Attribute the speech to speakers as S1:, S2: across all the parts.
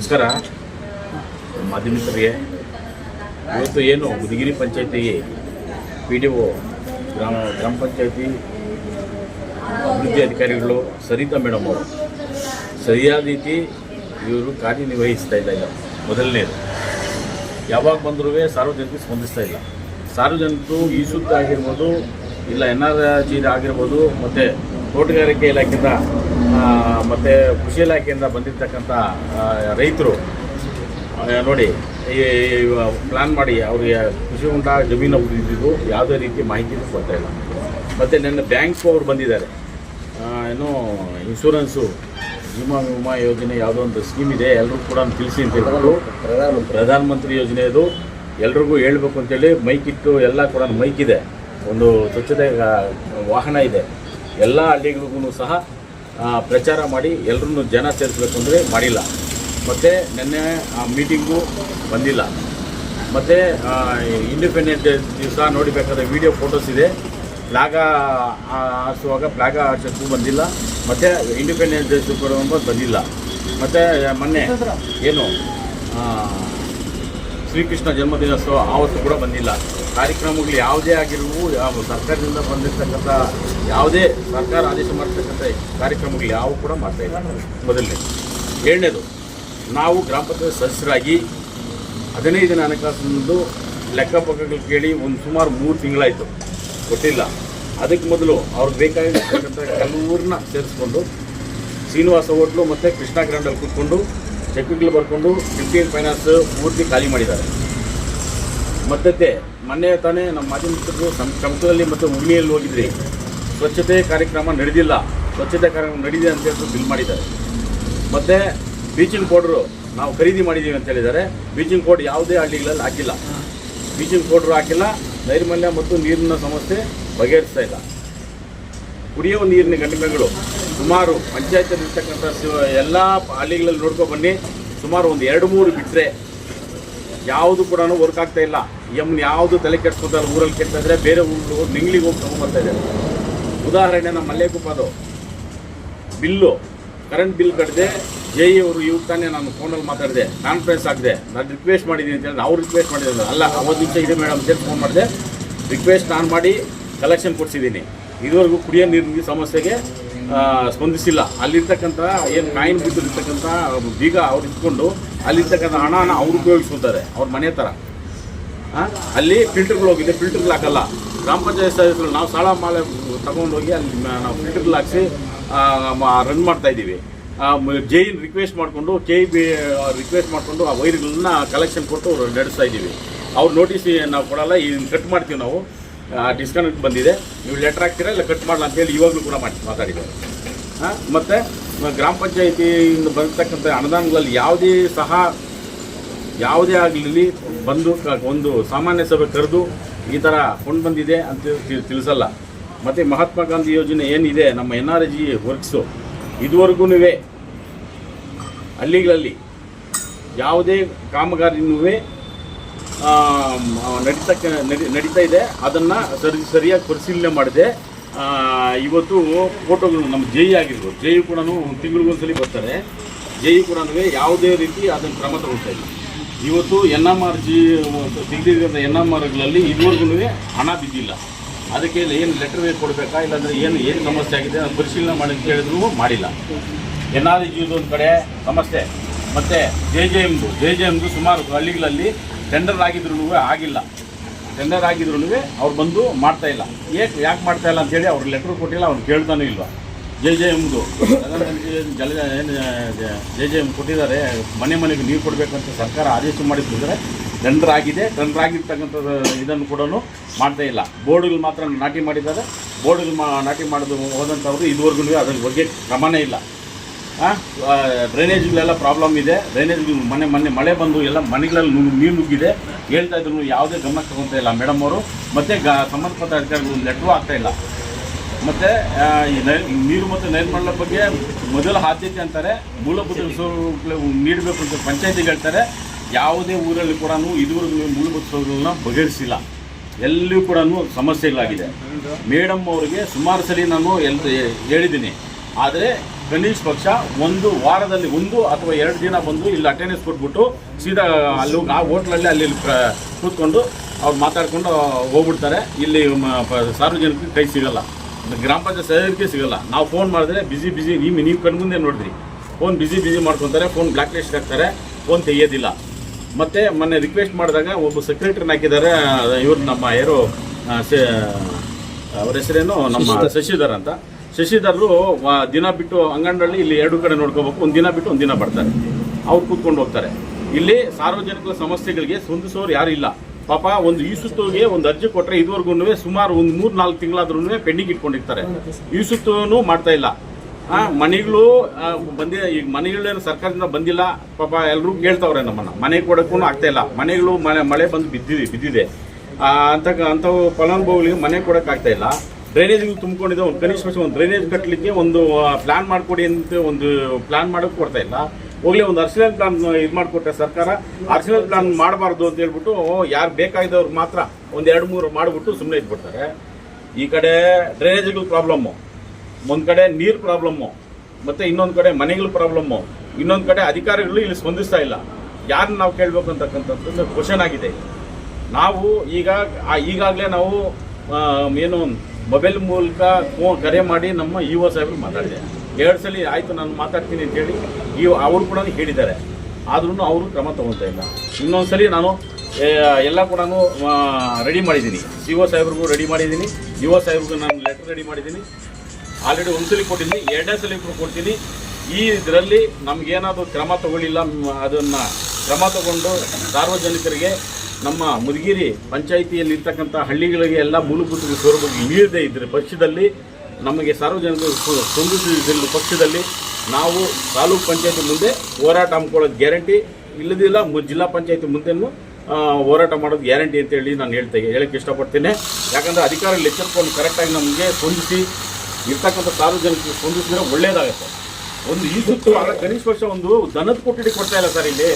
S1: ನಮಸ್ಕಾರ. ಮಾಧ್ಯಮಿಕರಿಗೆ, ಇವತ್ತು ಏನು ಉದಗಿರಿ ಪಂಚಾಯತಿಗೆ ಪಿ ಡಿ ಒ ಗ್ರಾಮ ಗ್ರಾಮ ಪಂಚಾಯತಿ ಅಭಿವೃದ್ಧಿ ಅಧಿಕಾರಿಗಳು ಸರಿತಾ ಮೇಡಮ್ ಅವರು. ಸರಿಯಾದ ರೀತಿ ಇವರು ಕಾರ್ಯನಿರ್ವಹಿಸ್ತಾ ಇಲ್ಲ ಮೊದಲನೇದು, ಯಾವಾಗ ಬಂದರೂ ಸಾರ್ವಜನಿಕರು ಸ್ಪಂದಿಸ್ತಾ ಇಲ್ಲ. ಸಾರ್ವಜನಿಕರು ಈ ಸುತ್ತ ಆಗಿರ್ಬೋದು, ಇಲ್ಲ ಎನ್ ಆರ್ ಜಿ ಆಗಿರ್ಬೋದು, ಮತ್ತು ತೋಟಗಾರಿಕೆ ಇಲಾಖೆಯಿಂದ ಮತ್ತು ಕೃಷಿ ಇಲಾಖೆಯಿಂದ ಬಂದಿರತಕ್ಕಂಥ ರೈತರು ನೋಡಿ ಈ ಪ್ಲ್ಯಾನ್ ಮಾಡಿ ಅವರಿಗೆ ಕೃಷಿ ಉಂಟ ಜಮೀನು ಇದ್ದಿದ್ದು ಯಾವುದೇ ರೀತಿ ಮಾಹಿತಿ ಕೊಡ್ತಾ ಇಲ್ಲ. ಮತ್ತು ನನ್ನ ಬ್ಯಾಂಕ್ ಅವರು ಬಂದಿದ್ದಾರೆ. ಏನು ಇನ್ಶೂರೆನ್ಸು ಜೀವ ವಿಮಾ ಯೋಜನೆ ಯಾವುದೋ ಒಂದು ಸ್ಕೀಮ್ ಇದೆ ಎಲ್ಲರೂ ಕೂಡ ತಿಳಿಸಿ ಅಂತ ಹೇಳ್ಬಿಟ್ಟು ಪ್ರಧಾನಮಂತ್ರಿ. ಯೋಜನೆ ಇದು. ಎಲ್ರಿಗೂ ಹೇಳ್ಬೇಕು ಅಂತೇಳಿ ಮೈಕ್ ಇಟ್ಟು ಎಲ್ಲ ಕೂಡ ಮೈಕ್ ಇದೆ. ಒಂದು ಸ್ವಚ್ಛತೆ ವಾಹನ ಇದೆ. ಎಲ್ಲ ಹಳ್ಳಿಗಳಿಗೂ ಸಹ ಪ್ರಚಾರ ಮಾಡಿ ಎಲ್ಲರನ್ನು ಜನ ಸೇರಿಸಬೇಕು ಅಂದರೆ ಮಾಡಿಲ್ಲ. ಮತ್ತು ನಿನ್ನೆ ಆ ಮೀಟಿಂಗು ಬಂದಿಲ್ಲ. ಮತ್ತು ಇಂಡಿಪೆಂಡೆಂಟ್ ದಿವಸ ನೋಡಿಬೇಕಾದ್ರೆ ವಿಡಿಯೋ ಫೋಟೋಸ್ ಇದೆ. ಫ್ಲಾಗ ಹಾರಿಸುವಾಗ ಫ್ಲಾಗ ಹಾರಿಸೋಕ್ಕೂ ಬಂದಿಲ್ಲ. ಮತ್ತು ಇಂಡಿಪೆಂಡೆಂಟ್ ಡೇ ಕೂಡ ಬಂದಿಲ್ಲ. ಮತ್ತು ಮೊನ್ನೆ ಏನು ಶ್ರೀಕೃಷ್ಣ ಜನ್ಮದಿನೋತ್ಸವ ಆವತ್ತು ಕೂಡ ಬಂದಿಲ್ಲ. ಕಾರ್ಯಕ್ರಮಗಳು ಯಾವುದೇ ಆಗಿರುವು ಯಾವ ಸರ್ಕಾರದಿಂದ ಬಂದಿರತಕ್ಕಂಥ, ಯಾವುದೇ ಸರ್ಕಾರ ಆದೇಶ ಮಾಡಿರ್ತಕ್ಕಂಥ ಕಾರ್ಯಕ್ರಮಗಳು ಯಾವ ಕೂಡ ಮಾಡ್ತಾ ಇಲ್ಲ. ಮೊದಲನೇ ಏಳನೇದು ನಾವು ಗ್ರಾಮ ಪಂಚಾಯತ್ ಸದಸ್ಯರಾಗಿ ಹದಿನೈದು ದಿನ ಹಣಕಾಸಿನದು ಲೆಕ್ಕಪಕ್ಕಗಳು ಕೇಳಿ ಒಂದು ಸುಮಾರು ಮೂರು ತಿಂಗಳಾಯಿತು. ಕೊಟ್ಟಿಲ್ಲ. ಅದಕ್ಕೆ ಮೊದಲು ಅವ್ರಿಗೆ ಬೇಕಾಗಿರ್ತಕ್ಕಂಥ ಕೆಲವ್ರನ್ನ ಸೇರಿಸ್ಕೊಂಡು, ಶ್ರೀನಿವಾಸ ಹೋಟ್ಲು ಮತ್ತು ಕೃಷ್ಣ ಗ್ರ್ಯಾಂಡಲ್ಲಿ ಕೂತ್ಕೊಂಡು ಚೆಕ್ಗಳು ಬರ್ಕೊಂಡು ಫಿಫ್ಟೀನ್ ಫೈನಾನ್ಸ್ ಪೂರ್ತಿ ಖಾಲಿ ಮಾಡಿದ್ದಾರೆ. ಮತ್ತೆ ಮೊನ್ನೆ ತಾನೇ ನಮ್ಮ ಮಾಜಿ ಮಿತ್ರರು ಸಂ ಸಂಸ್ಥೆಯಲ್ಲಿ ಮತ್ತು ಉಗ್ನಿಯಲ್ಲಿ ಹೋಗಿದ್ರಿ. ಸ್ವಚ್ಛತೆ ಕಾರ್ಯಕ್ರಮ ನಡೆದಿಲ್ಲ. ಸ್ವಚ್ಛತೆ ಕಾರ್ಯಕ್ರಮ ನಡೆದಿದೆ ಅಂತ ಹೇಳ್ಬಿಟ್ಟು ಬಿಲ್ ಮಾಡಿದ್ದಾರೆ. ಮತ್ತು ಬೀಚಿಂಗ್ ಪೌಡ್ರು ನಾವು ಖರೀದಿ ಮಾಡಿದ್ದೀವಿ ಅಂತ ಹೇಳಿದ್ದಾರೆ. ಬೀಚಿಂಗ್ ಪೌಡ್ರ್ ಯಾವುದೇ ಹಳ್ಳಿಗಳಲ್ಲಿ ಹಾಕಿಲ್ಲ. ಬೀಚಿಂಗ್ ಪೌಡ್ರು ಹಾಕಿಲ್ಲ. ನೈರ್ಮಲ್ಯ ಮತ್ತು ನೀರಿನ ಸಮಸ್ಯೆ ಬಗೆಹರಿಸ್ತಾ ಇಲ್ಲ. ಕುಡಿಯುವ ನೀರಿನ ಗಂಟೆಗಳು ಸುಮಾರು ಸ- ಎಲ್ಲ ಹಳ್ಳಿಗಳಲ್ಲಿ ನೋಡ್ಕೊ ಬನ್ನಿ. ಸುಮಾರು ಒಂದು ಎರಡು ಮೂರು ಬಿಟ್ಟರೆ ಯಾವುದು ಕೂಡ ವರ್ಕ್ ಆಗ್ತಾ ಇಲ್ಲ. ಎಂ ಯಾವುದು ತಲೆ ಕೆಡ್ಸ್ಕೊತಾರೆ ಊರಲ್ಲಿ ಕೆಟ್ಟಿದ್ರೆ ಬೇರೆ ಊರು ನಿಂಗ್ಲಿಗೆ ಹೋಗಿ ತಗೊಂಡ್ಬರ್ತಾ ಇದ್ದಾರೆ. ಉದಾಹರಣೆ ನಮ್ಮ ಮಲ್ಲೇಕುಪ್ಪದು ಬಿಲ್ಲು ಕರೆಂಟ್ ಬಿಲ್ ಕಟ್ಟಿದೆ ಜೆ ಅವರು ಇವ್ರು ತಾನೇ ನಾನು ಫೋನಲ್ಲಿ ಮಾತಾಡಿದೆ. ಕಾನ್ಫರೆನ್ಸ್ ಆಗಿದೆ ನಾನು ರಿಕ್ವೆಸ್ಟ್ ಮಾಡಿದ್ದೀನಿ ಅಂತ ನಾವು ಅವ್ರು ರಿಕ್ವೆಸ್ಟ್ ಮಾಡಿದ್ದೀನಿ ಅಲ್ಲ ಅವತ್ತು ನಿಮಿಷ ಇದೆ ಮೇಡಮ್ ಅಂತೇಳಿ ಫೋನ್ ಮಾಡಿದೆ. ರಿಕ್ವೆಸ್ಟ್ ನಾನು ಮಾಡಿ ಕಲೆಕ್ಷನ್ ಕೊಡಿಸಿದ್ದೀನಿ. ಇದುವರೆಗೂ ಕುಡಿಯೋ ನೀರಿನ ಸಮಸ್ಯೆಗೆ ಸ್ಪಂದಿಸಿಲ್ಲ. ಅಲ್ಲಿರ್ತಕ್ಕಂಥ ಏನು ಕಾಯಿನ್ ಬಿದ್ದಿರ್ತಕ್ಕಂಥ ಬೀಗ ಅವ್ರು ಇಟ್ಕೊಂಡು ಅಲ್ಲಿರ್ತಕ್ಕಂಥ ಹಣನ ಅವ್ರು ಉಪಯೋಗಿಸ್ಕೊತಾರೆ ಅವ್ರ ಮನೆ ಥರ? ಅಲ್ಲಿ ಫಿಲ್ಟರ್ಗಳು ಹೋಗಿದೆ, ಫಿಲ್ಟರ್ಗಳು ಹಾಕಲ್ಲ. ಗ್ರಾಮ ಪಂಚಾಯತ್ ಸದಸ್ಯರು ನಾವು ಸಾಲ ಮಾಲೆ ತಗೊಂಡೋಗಿ ಅಲ್ಲಿ ನಾವು ಫಿಲ್ಟರ್ಗಳು ಹಾಕ್ಸಿ ರನ್ ಮಾಡ್ತಾ ಇದ್ದೀವಿ. ಜೈನ್ ರಿಕ್ವೆಸ್ಟ್ ಮಾಡಿಕೊಂಡು ಕೆ ಬಿ ರಿಕ್ವೆಸ್ಟ್ ಮಾಡಿಕೊಂಡು ಆ ವೈರ್ಗಳನ್ನ ಕಲೆಕ್ಷನ್ ಕೊಟ್ಟು ನಡೆಸ್ತಾ ಇದ್ದೀವಿ. ಅವ್ರು ನೋಟಿಸ್ ನಾವು ಕೊಡಲ್ಲ ಇದನ್ನು ಕಟ್ ಮಾಡ್ತೀವಿ ನಾವು. ಡಿಸ್ಕನೆಕ್ಟ್ ಬಂದಿದೆ. ನೀವು ಲೆಟರ್ ಹಾಕ್ತೀರಾ ಇಲ್ಲ ಕಟ್ ಮಾಡಲ್ಲ ಅಂತೇಳಿ ಇವಾಗಲೂ ಕೂಡ ಮಾಡಿ ಮಾತಾಡಿದ್ದಾರೆ. ಮತ್ತು ಗ್ರಾಮ ಪಂಚಾಯತಿಯಿಂದ ಬರ್ತಕ್ಕಂಥ ಅನುದಾನಗಳಲ್ಲಿ ಯಾವುದೇ ಸಹ ಯಾವುದೇ ಆಗಲಿ ಬಂದು ಒಂದು ಸಾಮಾನ್ಯ ಸಭೆ ಕರೆದು ಈ ಥರ ಕೊಂಡು ಬಂದಿದೆ ಅಂತ ತಿಳಿಸಲ್ಲ. ಮತ್ತು ಮಹಾತ್ಮ ಗಾಂಧಿ ಯೋಜನೆ ಏನಿದೆ, ನಮ್ಮ ಎನ್ ಆರ್ ಜಿ ವರ್ಕ್ಸು ಇದುವರೆಗೂ ಹಳ್ಳಿಗಳಲ್ಲಿ ಯಾವುದೇ ಕಾಮಗಾರಿನೂ ನಡೀತಕ್ಕ, ನಡಿ, ನಡೀತಾ ಇದೆ. ಅದನ್ನು ಸರಿ, ಸರಿಯಾಗಿ ಪರಿಶೀಲನೆ ಮಾಡಿದೆ. ಇವತ್ತು ಫೋಟೋಗಳು ನಮ್ಮ ಜೈ ಆಗಿರ್ಬೋದು. ಜೈ ಕೂಡ ತಿಂಗಳಿಗೊಂದ್ಸಲಿ ಬರ್ತಾರೆ. ಜೈ ಕೂಡ ಯಾವುದೇ ರೀತಿ ಅದನ್ನು ಕ್ರಮ ತಗೊಳ್ತಾ ಇದೆ ಇವತ್ತು ಎನ್ ಎಂ ಆರ್ ಜಿ ತೆಗೆದಿರೋಂಥ ಎನ್ ಎಂ ಆರ್ಗಳಲ್ಲಿ ಇದುವರೆಗೂ ಹಣ ಬಿದ್ದಿಲ್ಲ. ಅದಕ್ಕೆ ಏನು ಲೆಟರ್ ಕೊಡಬೇಕಾ, ಇಲ್ಲಾಂದರೆ ಏನು ಏನು ಸಮಸ್ಯೆ ಆಗಿದೆ ಅದನ್ನು ಪರಿಶೀಲನೆ ಮಾಡಿ ಅಂತ ಹೇಳಿದ್ರು ಮಾಡಿಲ್ಲ. ಎನ್ ಆರ್ ಜಿದು ಒಂದು ಕಡೆ ಸಮಸ್ಯೆ. ಮತ್ತು ಜೆ ಜೆ ಎಮ್ದು ಜೆ ಜೆ ಎಮ್ದು ಸುಮಾರು ಹಳ್ಳಿಗಳಲ್ಲಿ ಟೆಂಡರ್ ಆಗಿದ್ರು ಆಗಿಲ್ಲ. ಟೆಂಡರ್ ಆಗಿದ್ರು ಅವ್ರು ಬಂದು ಮಾಡ್ತಾ ಇಲ್ಲ. ಏಕೆ ಯಾಕೆ ಮಾಡ್ತಾ ಇಲ್ಲ ಅಂತೇಳಿ ಅವ್ರು ಲೆಟ್ರ್ ಕೊಟ್ಟಿಲ್ಲ ಅವ್ರು ಕೇಳ್ತಾನೂ ಇಲ್ವಾ? ಜೆ ಜೆ ಎಮ್ದು. ಜಲ, ಏನು ಜೆ ಜೆ ಎಂ ಕೊಟ್ಟಿದ್ದಾರೆ, ಮನೆ ಮನೆಗೆ ನೀರು ಕೊಡಬೇಕಂತ ಸರ್ಕಾರ ಆದೇಶ ಮಾಡಿದ್ರೆ ಟೆಂಡರ್ ಆಗಿದೆ ಟೆಂಡರ್ ಆಗಿರ್ತಕ್ಕಂಥದ್ದು ಇದನ್ನು ಕೂಡ ಮಾಡ್ತಾ ಇಲ್ಲ. ಬೋರ್ಡ್ಗಳು ಮಾತ್ರ ನಾಟಿ ಮಾಡಿದ್ದಾರೆ. ಬೋರ್ಡ್ಗಳು ನಾಟಿ ಮಾಡೋದು ಹೋದಂಥವ್ರು ಇದುವರೆಗೂ ಅದ್ರ ಬಗ್ಗೆ ಕ್ರಮನೇ ಇಲ್ಲ. ಡ್ರೈನೇಜ್ಗಳೆಲ್ಲ ಪ್ರಾಬ್ಲಮ್ ಇದೆ. ಡ್ರೈನೇಜ್ ಮನೆ ಮೊನ್ನೆ ಮಳೆ ಬಂದು ಎಲ್ಲ ಮನೆಗಳಲ್ಲಿ ನೀರು ನುಗ್ಗಿದೆ. ಹೇಳ್ತಾ ಇದ್ರು ಯಾವುದೇ ಗಮನ ತಗೊತಾ ಇಲ್ಲ ಮೇಡಮ್ ಅವರು. ಮತ್ತು ಗ ಸಂಬಂಧಪಟ್ಟ ಅಧಿಕಾರಿಗಳು ಲೆಟ್ರು ಆಗ್ತಾ ಇಲ್ಲ. ಮತ್ತು ಈ ನೈ- ನೀರು ಮತ್ತು ನೈರ್ಮಲ್ಯ ಬಗ್ಗೆ ಮೊದಲ ಆದ್ಯತೆ ಅಂತಾರೆ. ಮೂಲಭೂತ ಸೌಲಭ್ಯ ನೀಡಬೇಕು ಅಂತ ಪಂಚಾಯತಿಗೆ ಹೇಳ್ತಾರೆ. ಯಾವುದೇ ಊರಲ್ಲಿ ಕೂಡ ಇದುವರೆಗೂ ಮೂಲಭೂತ ಸೌಲಭ್ಯಗಳನ್ನ ಬಗೆಹರಿಸಿಲ್ಲ. ಎಲ್ಲಿಯೂ ಕೂಡ ಸಮಸ್ಯೆಗಳಾಗಿದೆ. ಮೇಡಮ್ ಅವರಿಗೆ ಸುಮಾರು ಸರಿ ನಾನು ಎಲ್ ಹೇಳಿದ್ದೀನಿ. ಆದರೆ ಕನಿಷ್ಠ ಪಕ್ಷ ಒಂದು ವಾರದಲ್ಲಿ ಒಂದು ಅಥವಾ ಎರಡು ದಿನ ಬಂದು ಇಲ್ಲಿ ಅಟೆಂಡೆನ್ಸ್ ಕೊಟ್ಬಿಟ್ಟು ಸೀದಾ ಅಲ್ಲಿ ಆ ಹೋಟ್ಲಲ್ಲಿ ಅಲ್ಲಿ ಕೂತ್ಕೊಂಡು ಅವ್ರು ಮಾತಾಡ್ಕೊಂಡು ಹೋಗ್ಬಿಡ್ತಾರೆ. ಇಲ್ಲಿ ಸಾರ್ವಜನಿಕರಿಗೆ ಕೈ ಸಿಗಲ್ಲ. ಗ್ರಾಮ ಪಂಚಾಯತ್ ಸದಸ್ಯರಿಗೆ ಸಿಗಲ್ಲ. ನಾವು ಫೋನ್ ಮಾಡಿದ್ರೆ ಬಿಸಿ ಬಿಸಿ ನೀವು ನೀವು ಕಣ್ಮುಂದೆ ನೋಡಿದ್ರಿ ಫೋನ್ ಬಿಸಿ ಬಿಸಿ ಮಾಡ್ಕೊತಾರೆ ಫೋನ್ ಬ್ಲ್ಯಾಕ್ ಲಿಸ್ಟ್ ಹಾಕ್ತಾರೆ ಫೋನ್ ತೆಗಿಯೋದಿಲ್ಲ. ಮತ್ತು ಮೊನ್ನೆ ರಿಕ್ವೆಸ್ಟ್ ಮಾಡಿದಾಗ ಒಬ್ಬ ಸೆಕ್ರೆಟ್ರಿನ ಹಾಕಿದ್ದಾರೆ ಇವರು ನಮ್ಮ ಯಾರು ಅವ್ರ ಹೆಸರೇನು? ನಮ್ಮ ಶಶಿಧರ್ ಅಂತ. ಶಶಿಧರ್ರು ದಿನ ಬಿಟ್ಟು ಅಂಗನಹಳ್ಳಿ ಇಲ್ಲಿ ಎರಡು ಕಡೆ ನೋಡ್ಕೋಬೇಕು. ಒಂದು ದಿನ ಬಿಟ್ಟು ಒಂದು ದಿನ ಬರ್ತಾರೆ. ಅವ್ರು ಕೂತ್ಕೊಂಡು ಹೋಗ್ತಾರೆ. ಇಲ್ಲಿ ಸಾರ್ವಜನಿಕರ ಸಮಸ್ಯೆಗಳಿಗೆ ಸ್ಪಂದಿಸೋರು ಯಾರು ಇಲ್ಲ. ಪಾಪ ಒಂದು ಈ ಒಂದು ಅರ್ಜಿ ಕೊಟ್ಟರೆ ಇದುವರೆಗೂ ಸುಮಾರು ಒಂದು ಮೂರು ನಾಲ್ಕು ತಿಂಗಳಾದ್ರೂ ಪೆಂಡಿಂಗ್ ಇಟ್ಕೊಂಡಿರ್ತಾರೆ. ಈ ಸುತ್ತೂ ಮಾಡ್ತಾ ಇಲ್ಲ. ಮನೆಗಳು ಬಂದಿ, ಈಗ ಮನೆಗಳೇನು ಸರ್ಕಾರದಿಂದ ಬಂದಿಲ್ಲ. ಪಾಪ ಎಲ್ಲರೂ ಕೇಳ್ತಾವ್ರೆ ನಮ್ಮನ್ನ. ಮನೆ ಕೊಡೋಕ್ಕೂ ಆಗ್ತಾ ಇಲ್ಲ. ಮನೆಗಳು ಮಳೆ ಬಂದು ಬಿದ್ದಿದೆ ಬಿದ್ದಿದೆ. ಅಂತ ಅಂಥವು ಫಲಾನುಭವಿಗಳಿಗೆ ಮನೆ ಕೊಡೋಕ್ಕಾಗ್ತಾ ಇಲ್ಲ. ಡ್ರೈನೇಜ್ಗಳು ತುಂಬಿಕೊಂಡಿದೆ, ಒಂದು ಕನಿಷ್ಠ ಪಕ್ಷ ಒಂದು ಡ್ರೈನೇಜ್ ಕಟ್ಟಲಿಕ್ಕೆ ಒಂದು ಪ್ಲಾನ್ ಮಾಡಿಕೊಡಿ ಅಂತ ಒಂದು ಪ್ಲಾನ್ ಮಾಡೋಕೆ ಕೊಡ್ತಾ ಇಲ್ಲ. ಹೋಗ್ಲಿ, ಒಂದು ಅರ್ಸಿನಲ್ ಪ್ಲಾನ್ ಇದು ಮಾಡಿಕೊಟ್ರೆ ಸರ್ಕಾರ. ಅರ್ಸಿನಲ್ ಪ್ಲಾನ್ ಮಾಡಬಾರ್ದು ಅಂತ ಹೇಳ್ಬಿಟ್ಟು ಯಾರು ಬೇಕಾಗಿದ್ದವ್ರು ಮಾತ್ರ ಒಂದು ಎರಡು ಮೂರು ಮಾಡಿಬಿಟ್ಟು ಸುಮ್ಮನೆ ಇದ್ಬಿಡ್ತಾರೆ. ಈ ಕಡೆ ಡ್ರೈನೇಜ್ಗಳು ಪ್ರಾಬ್ಲಮ್ಮು ಒಂದು ಕಡೆ ನೀರು ಪ್ರಾಬ್ಲಮ್ಮು ಮತ್ತು ಇನ್ನೊಂದು ಕಡೆ ಮನೆಗಳ ಪ್ರಾಬ್ಲಮ್ಮು ಇನ್ನೊಂದು ಕಡೆ ಅಧಿಕಾರಿಗಳು ಇಲ್ಲಿ ಸ್ಪಂದಿಸ್ತಾ ಇಲ್ಲ. ಯಾರನ್ನ ನಾವು ಕೇಳಬೇಕು ಅಂತಕ್ಕಂಥದ್ದು ಕ್ವಶನ್ ಆಗಿದೆ. ನಾವು ಈಗ ಈಗಾಗಲೇ ನಾವು ಏನು ಮೊಬೈಲ್ ಮೂಲಕ ಫೋನ್ ಕರೆ ಮಾಡಿ ನಮ್ಮ ಇ ಒ ಸಾಹೇಬ್ರು ಮಾತಾಡಿದೆ. ಎರಡು ಸಲ ಆಯಿತು, ನಾನು ಮಾತಾಡ್ತೀನಿ ಅಂತೇಳಿ ಈ ಅವರು ಕೂಡ ಹೇಳಿದ್ದಾರೆ. ಆದ್ರೂ ಅವರು ಕ್ರಮ ತಗೊಳ್ತಾ ಇಲ್ಲ. ಇನ್ನೊಂದು ಸಲ ನಾನು ಎಲ್ಲ ಕೂಡ ರೆಡಿ ಮಾಡಿದ್ದೀನಿ. ಸಿ ಒ ಸಾಹೇಬ್ರಿಗೂ ರೆಡಿ ಮಾಡಿದ್ದೀನಿ. ಇ ಒ ಸಾಹೇಬ್ರಿಗೂ ನಾನು ಲೆಟರ್ ರೆಡಿ ಮಾಡಿದ್ದೀನಿ. ಆಲ್ರೆಡಿ ಒಂದ್ಸಲಿ ಕೊಟ್ಟಿದ್ದೀನಿ ಎರಡನೇ ಸಲ ಕೂಡ ಕೊಡ್ತೀನಿ. ಈ ಇದರಲ್ಲಿ ನಮಗೇನಾದರೂ ಕ್ರಮ ತಗೊಳ್ಳಿಲ್ಲ ಅದನ್ನ ಕ್ರಮ ತಗೊಂಡು ಸಾರ್ವಜನಿಕರಿಗೆ ನಮ್ಮ ಮುದಗಿರಿ ಪಂಚಾಯಿತಿಯಲ್ಲಿ ಇರ್ತಕ್ಕಂಥ ಹಳ್ಳಿಗಳಿಗೆ ಎಲ್ಲ ಮೂಲಭೂತ ಸೌಲಭ್ಯ ಇಳಿಯದೇ ಇದ್ದರೆ ಪಕ್ಷದಲ್ಲಿ ನಮಗೆ ಸಾರ್ವಜನಿಕರು ಸ್ಪ- ಸ್ಪಂದಿಸಿದ ಪಕ್ಷದಲ್ಲಿ ನಾವು ತಾಲೂಕು ಪಂಚಾಯತಿ ಮುಂದೆ ಹೋರಾಟ ಹಮ್ಕೊಳ್ಳೋದು ಗ್ಯಾರಂಟಿ. ಇಲ್ಲದಿಲ್ಲ ಜಿಲ್ಲಾ ಪಂಚಾಯತಿ ಮುಂದೆನೂ ಹೋರಾಟ ಮಾಡೋದು ಗ್ಯಾರಂಟಿ ಅಂತೇಳಿ ನಾನು ಹೇಳ್ತೇನೆ ಹೇಳಕ್ಕೆ ಇಷ್ಟಪಡ್ತೇನೆ. ಯಾಕಂದರೆ ಅಧಿಕಾರಿಗಳು ಎಚ್ಚರಿಕೊಂಡು ಕರೆಕ್ಟಾಗಿ ನಮಗೆ ಸ್ಪಂದಿಸಿ ಇರ್ತಕ್ಕಂಥ ಸಾರ್ವಜನಿಕರಿಗೆ ಸ್ಪಂದಿಸಿದ್ರೆ ಒಳ್ಳೆಯದಾಗುತ್ತೆ ಒಂದು ಈ ಸುತ್ತು ಕನಿಷ್ಠ ಪಕ್ಷ ಒಂದು ದನದ ಕೊಠಡಿ ಕೊಡ್ತಾ ಇಲ್ಲ ಸರ್ ಇಲ್ಲಿ.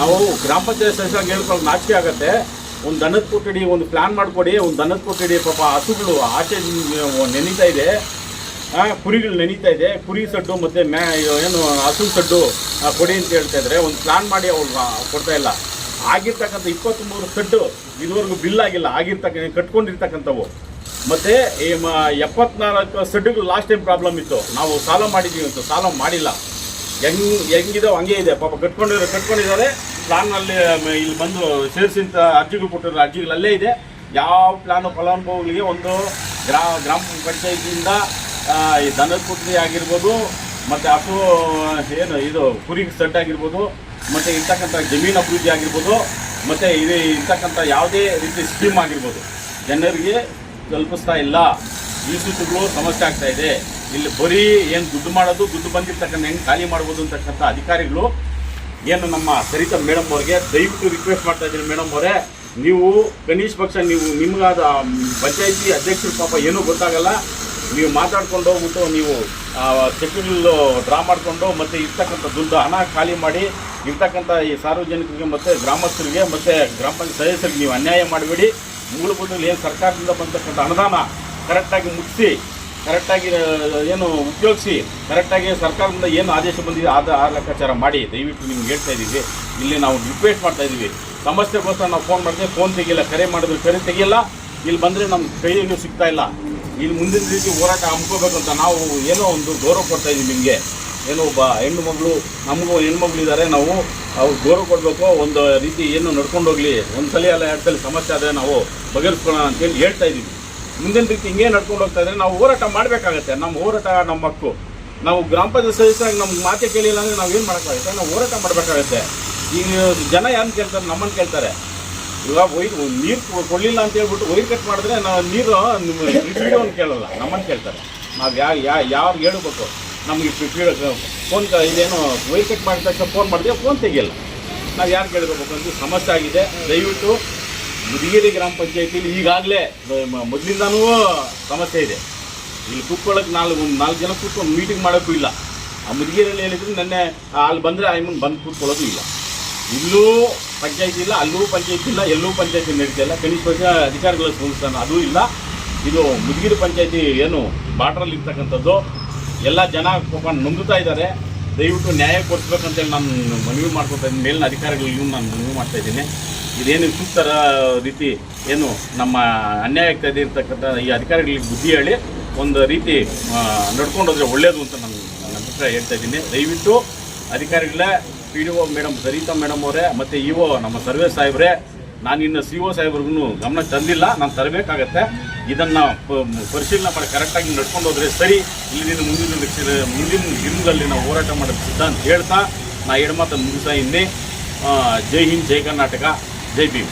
S1: ನಾವು ಗ್ರಾಮ ಪಂಚಾಯತ್ ಸದಸ್ಯರಾಗಿ ಹೇಳ್ಕೊಳ್ಳೋದು ನಾಚಿಕೆ ಆಗುತ್ತೆ. ಒಂದು ದನದ ಕೊಠಡಿ, ಒಂದು ಪ್ಲಾನ್ ಮಾಡಿಕೊಡಿ, ಒಂದು ದನದ ಕೊಠಡಿ ಪಾಪ ಹಸುಗಳು, ಆಚೆ ನೆನೀತಾ ಇದೆ. ಕುರಿಗಳು ನೆನೀತಾ ಇದೆ. ಕುರಿ ಸಡ್ಡು ಮತ್ತು ಮ್ಯಾ ಏನು ಹಸು ಸಡ್ಡು ಕೊಡಿ ಅಂತ ಹೇಳ್ತಾ ಒಂದು ಪ್ಲಾನ್ ಮಾಡಿ ಅವ್ರು ಕೊಡ್ತಾ ಇಲ್ಲ. ಆಗಿರ್ತಕ್ಕಂಥ ಇಪ್ಪತ್ತ್ಮೂರು ಸಡ್ಡು ಇದುವರೆಗೂ ಬಿಲ್ ಆಗಿಲ್ಲ. ಆಗಿರ್ತಕ್ಕ, ಕಟ್ಕೊಂಡಿರ್ತಕ್ಕಂಥವು. ಮತ್ತು ಈ ಎಪ್ಪತ್ನಾಲ್ಕು ಸಡ್ಡುಗಳು ಲಾಸ್ಟ್ ಟೈಮ್ ಪ್ರಾಬ್ಲಮ್ ಇತ್ತು. ನಾವು ಸಾಲ ಮಾಡಿದ್ದೀವಿ ಅಂತ. ಸಾಲ ಮಾಡಿಲ್ಲ. ಹೆಂಗ್ ಹೆಂಗಿದಾವೆ ಹಂಗೆ ಇದೆ. ಪಾಪ ಕಟ್ಕೊಂಡಿರೋ, ಕಟ್ಕೊಂಡಿದ್ದಾರೆ. ಪ್ಲಾನ್ನಲ್ಲಿ ಇಲ್ಲಿ ಬಂದು ಸೇರಿಸಿಂತ ಅರ್ಜಿಗಳು ಕೊಟ್ಟಿರೋ ಅರ್ಜಿಗಳು ಅಲ್ಲೇ ಇದೆ. ಯಾವ ಪ್ಲಾನು ಫಲಾನುಭವಿಗಳಿಗೆ ಒಂದು ಗ್ರಾ, ಗ್ರಾಮ ಪಂಚಾಯತಿಯಿಂದ ಈ ದನದ ಕೊಠಡಿ ಆಗಿರ್ಬೋದು, ಮತ್ತು ಹಸು ಏನು, ಇದು ಕುರಿಗೆ ಸೆಟ್ ಆಗಿರ್ಬೋದು, ಮತ್ತು ಇರ್ತಕ್ಕಂಥ ಜಮೀನು ಅಭಿವೃದ್ಧಿ ಆಗಿರ್ಬೋದು, ಮತ್ತು ಇದು ಇರ್ತಕ್ಕಂಥ ಯಾವುದೇ ರೀತಿ ಸ್ಕೀಮ್ ಆಗಿರ್ಬೋದು. ಜನರಿಗೆ ತಲುಪಿಸ್ತಾ ಇಲ್ಲ. ಈ ಸುತ್ತುಗಳು ಸಮಸ್ಯೆ ಆಗ್ತಾ ಇದೆ. ಇಲ್ಲಿ ಬರೀ ಏನು ದುಡ್ಡು ಮಾಡೋದು, ದುಡ್ಡು ಬಂದಿರ್ತಕ್ಕಂಥ, ಹೆಂಗೆ ಖಾಲಿ ಮಾಡ್ಬೋದು ಅಂತಕ್ಕಂಥ ಅಧಿಕಾರಿಗಳು ಏನು ನಮ್ಮ ಸರಿತಾ ಮೇಡಮ್ ಅವ್ರಿಗೆ ದಯವಿಟ್ಟು ರಿಕ್ವೆಸ್ಟ್ ಮಾಡ್ತಾ ಇದ್ದೀನಿ ಮೇಡಮ್ ಅವರೇ. ನೀವು ಕನಿಷ್ಠ ಪಕ್ಷ, ನೀವು ನಿಮ್ಗಾದ ಪಂಚಾಯತಿ ಅಧ್ಯಕ್ಷರು ಪಾಪ ಏನೂ ಗೊತ್ತಾಗಲ್ಲ. ನೀವು ಮಾತಾಡ್ಕೊಂಡು ಹೋಗ್ಬಿಟ್ಟು ನೀವು ಚೆಕ್ಗಳು ಡ್ರಾ ಮಾಡಿಕೊಂಡು ಮತ್ತು ಇರ್ತಕ್ಕಂಥ ದುಡ್ಡು ಹಣ ಖಾಲಿ ಮಾಡಿ ಇರ್ತಕ್ಕಂಥ ಈ ಸಾರ್ವಜನಿಕರಿಗೆ ಮತ್ತು ಗ್ರಾಮಸ್ಥರಿಗೆ ಮತ್ತು ಗ್ರಾಮ ಪಂಚಾಯತ್ ಸದಸ್ಯರಿಗೆ ನೀವು ಅನ್ಯಾಯ ಮಾಡಬೇಡಿ. ಮೂಲಭೂತದಲ್ಲಿ ಏನು ಸರ್ಕಾರದಿಂದ ಬಂದಕ್ಕಂಥ ಅನುದಾನ ಕರೆಕ್ಟಾಗಿ ಮುಗಿಸಿ ಕರೆಕ್ಟಾಗಿ ಏನು ಉಪಯೋಗಿಸಿ ಕರೆಕ್ಟಾಗಿ ಸರ್ಕಾರದಿಂದ ಏನು ಆದೇಶ ಬಂದಿದೆ, ಆದ, ಆ ಲೆಕ್ಕಾಚಾರ ಮಾಡಿ. ದಯವಿಟ್ಟು ನಿಮ್ಗೆ ಹೇಳ್ತಾ ಇದ್ದೀವಿ. ಇಲ್ಲಿ ನಾವು ರಿಕ್ವೆಸ್ಟ್ ಮಾಡ್ತಾ ಇದ್ದೀವಿ. ಸಮಸ್ಯೆಗೋಸ್ಕರ ನಾವು ಫೋನ್ ಮಾಡಿದ್ರೆ ಫೋನ್ ತೆಗಿಲ್ಲ ಕರೆ ಮಾಡಿದ್ರೆ ಕರೆ ತೆಗಿಯಲ್ಲ. ಇಲ್ಲಿ ಬಂದರೆ ನಮ್ಮ ಕೈಯಲ್ಲಿ ಸಿಗ್ತಾ ಇಲ್ಲ. ಇಲ್ಲಿ ಮುಂದಿನ ರೀತಿ ಹೋರಾಟ ಹಮ್ಕೋಬೇಕು ಅಂತ ನಾವು ಏನೋ ಒಂದು ಗೌರವ ಕೊಡ್ತಾ ಇದ್ದೀವಿ ನಿಮಗೆ. ಏನೋ ಒಬ್ಬ ಹೆಣ್ಣು ಮಗಳು, ನಮಗೂ ಹೆಣ್ಮಗಳು ಇದ್ದಾರೆ ನಾವು ಅವ್ರು ಗೌರವ ಕೊಡಬೇಕು. ಒಂದು ರೀತಿ ಏನು ನಡ್ಕೊಂಡು ಹೋಗಲಿ. ಒಂದು ಸಲ ಅಲ್ಲ ಎರಡು ಸಲ ಸಮಸ್ಯೆ ಆದರೆ ನಾವು ಬಗೆಹರಿಸ್ಕೊಳ್ಳೋಣ ಅಂತೇಳಿ ಹೇಳ್ತಾ ಇದ್ದೀವಿ. ಮುಂದಿನ ರೀತಿ ಹಿಂಗೆ ನಡ್ಕೊಂಡು ಹೋಗ್ತಾ ಇದ್ರೆ ನಾವು ಹೋರಾಟ ಮಾಡಬೇಕಾಗತ್ತೆ. ನಮ್ಮ ಹೋರಾಟ ನಮ್ಮ ಹಕ್ಕು. ನಾವು ಗ್ರಾಮ ಪಂಚಾಯತ್ ಸದಸ್ಯರಾಗಿ ನಮ್ಗೆ ಮಾತೆ ಕೇಳಿಲ್ಲ ಅಂದರೆ ನಾವು ಏನು ಮಾಡೋಕ್ಕಾಗುತ್ತೆ ನಾವು ಹೋರಾಟ ಮಾಡಬೇಕಾಗತ್ತೆ. ಈಗ ಜನ ಯಾರು ಕೇಳ್ತಾರೆ? ನಮ್ಮನ್ನು ಕೇಳ್ತಾರೆ. ಇವಾಗ ಒಯ್ ನೀರು ಕೊಡಲಿಲ್ಲ ಅಂತ ಹೇಳ್ಬಿಟ್ಟು ವೈರ್ ಕಟ್ ಮಾಡಿದ್ರೆ ನಾವು ನೀರು ವಿಡಿಯೋವನ್ನು ಕೇಳಲ್ಲ. ನಮ್ಮನ್ನು ಕೇಳ್ತಾರೆ. ನಾವು ಯಾವ ಯಾ ಯಾರು ಹೇಳ್ಬೇಕು? ನಮಗೆ ಫೋನ್ ಇದೇನು ವೈರ್ ಕಟ್ ಮಾಡಿದ ತಕ್ಷಣ ಫೋನ್ ಮಾಡಿದ್ರೆ ಫೋನ್ ತೆಗಿಯಲ್ಲ. ನಾವು ಯಾರು ಕೇಳಬೇಕು? ಅಂತ ಸಮಸ್ಯೆ ಆಗಿದೆ. ದಯವಿಟ್ಟು ಮುದಿಗೇರಿ ಗ್ರಾಮ ಪಂಚಾಯತಿಲಿ ಈಗಾಗಲೇ ಮೊದಲಿಂದನೂ ಸಮಸ್ಯೆ ಇದೆ. ಇಲ್ಲಿ ಕೂತ್ಕೊಳ್ಳೋಕೆ ನಾಲ್ಕು ನಾಲ್ಕು ಜನ ಕೂತ್ಕೊಂಡು ಮೀಟಿಂಗ್ ಮಾಡೋಕ್ಕೂ ಇಲ್ಲ. ಆ ಮುದಿಗೇರಿಯಲ್ಲಿ ಹೇಳಿದ್ರು, ನೆನ್ನೆ ಅಲ್ಲಿ ಬಂದರೆ ಐಮನ್ ಬಂದು ಕೂತ್ಕೊಳ್ಳೋದು ಇಲ್ಲ. ಇಲ್ಲೂ ಪಂಚಾಯತಿ ಇಲ್ಲ, ಅಲ್ಲೂ ಪಂಚಾಯತಿ ಇಲ್ಲ, ಎಲ್ಲೂ ಪಂಚಾಯತಿ ನಡೀತಾ ಇಲ್ಲ. ಕನಿಷ್ಠ ಪಕ್ಷ ಅಧಿಕಾರಿಗಳ ಸಂಸ್ಥಾನ ಅದೂ ಇಲ್ಲ. ಇದು ಮುದಿಗಿರಿ ಪಂಚಾಯತಿ ಏನು ಬಾರ್ಡ್ರಲ್ಲಿ ಇರ್ತಕ್ಕಂಥದ್ದು ಎಲ್ಲ ಜನ ಪಾಪ ನೊಂದುತ್ತಾ ಇದ್ದಾರೆ. ದಯವಿಟ್ಟು ನ್ಯಾಯ ಕೊಡಿಸ್ಬೇಕಂತೇಳಿ ನಾನು ಮನವಿ ಮಾಡ್ಕೊತಾ ಇದ್ದೀನಿ. ಮೇಲಿನ ಅಧಿಕಾರಿಗಳಿಗೂ ನಾನು ಮನವಿ ಮಾಡ್ತಾ ಇದ್ದೀನಿ. ಇದೇನು ಸೂಕ್ತರ ರೀತಿ ಏನು ನಮ್ಮ ಅನ್ಯಾಯ ಇರ್ತಕ್ಕಂಥ ಈ ಅಧಿಕಾರಿಗಳಿಗೆ ಬುದ್ಧಿ ಹೇಳಿ ಒಂದು ರೀತಿ ನಡ್ಕೊಂಡು ಒಳ್ಳೆಯದು ಅಂತ ನಾನು ನನ್ನ ಅಭಿಪ್ರಾಯ ಹೇಳ್ತಾ ಇದ್ದೀನಿ. ದಯವಿಟ್ಟು ಅಧಿಕಾರಿಗಳೇ P D O madam Saritha madam ಅವರೇ, ಮತ್ತು ಇ ಒ ನಮ್ಮ ಸರ್ವೆ ಸಾಹೇಬ್ರೆ ನಾನು ಇನ್ನು ಸಿ ಒ ಸಾಹೇಬ್ರಿಗೂ ಗಮನ ತಂದಿಲ್ಲ. ನಾನು ತರಬೇಕಾಗತ್ತೆ. ಇದನ್ನು ಪರಿಶೀಲನೆ ಮಾಡಿ ಕರೆಕ್ಟಾಗಿ ನಡ್ಕೊಂಡು ಹೋದ್ರೆ ಸರಿ ಇಲ್ಲಿನ ಮುಂದಿನ ದಿನ- ಮುಂದಿನ ದಿನದಲ್ಲಿ ನಾವು ಹೋರಾಟ ಮಾಡೋದು ಸಿದ್ಧ ಅಂತ ಹೇಳ್ತಾ ನಾ ಮಾತನ್ನು ಮುಗಿಸ್ತಾ ಇದ್ದೆ ಜೈ ಹಿಂದ್, ಜೈ ಕರ್ನಾಟಕ, ಜೈ ಭೀಮ್.